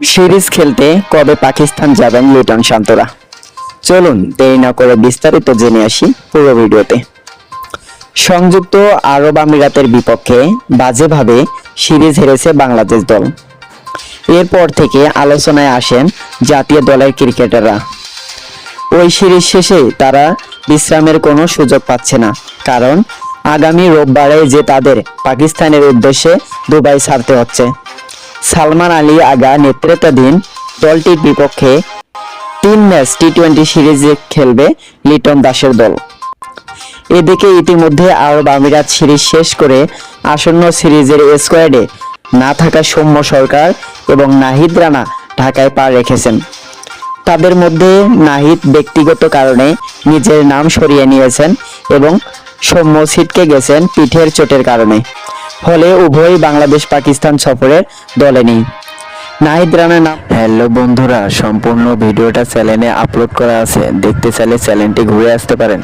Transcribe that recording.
Series খেলতে কবে পাকিস্তান যাবেন লিটন শান্তরা? চলুন, দেরি না করে বিস্তারিত জেনে আসি পুরো ভিডিওতে। সংযুক্ত আরব আমিরাতের বিপক্ষে বাজেভাবে সিরিজ হেরেছে বাংলাদেশ দল। এরপর থেকে আলোচনায় আসেন জাতীয় দলের ক্রিকেটাররা। ওই সিরিজ শেষে তারা বিশ্রামের কোনো সুযোগ পাচ্ছে না, কারণ আগামী রোববারে যে তাদের পাকিস্তানের উদ্দেশ্যে দুবাই ছাড়তে হচ্ছে। সালমান আলী আগা নেতৃত্বাধীন দলটির বিপক্ষে তিন ম্যাচ টি টোয়েন্টি সিরিজে খেলবে লিটন দাসের দল। এদিকে ইতিমধ্যে আরব আমিরাত সিরিজ শেষ করে আসন্ন সিরিজের স্কোয়াডে না থাকা সৌম্য সরকার এবং নাহিদ রানা ঢাকায় পা রেখেছেন। তাদের মধ্যে নাহিদ ব্যক্তিগত কারণে নিজের নাম সরিয়ে নিয়েছেন এবং সৌম্য ছিটকে গেছেন পিঠের চোটের কারণে। ফলে উভয়ই বাংলাদেশ পাকিস্তান সফরের দলে নেই। নাহিদ রানা নাম হ্যালো বন্ধুরা, সম্পূর্ণ ভিডিওটা চ্যানেলে আপলোড করা আছে। দেখতে চাইলে চ্যানেলটি ঘুরে আসতে পারেন।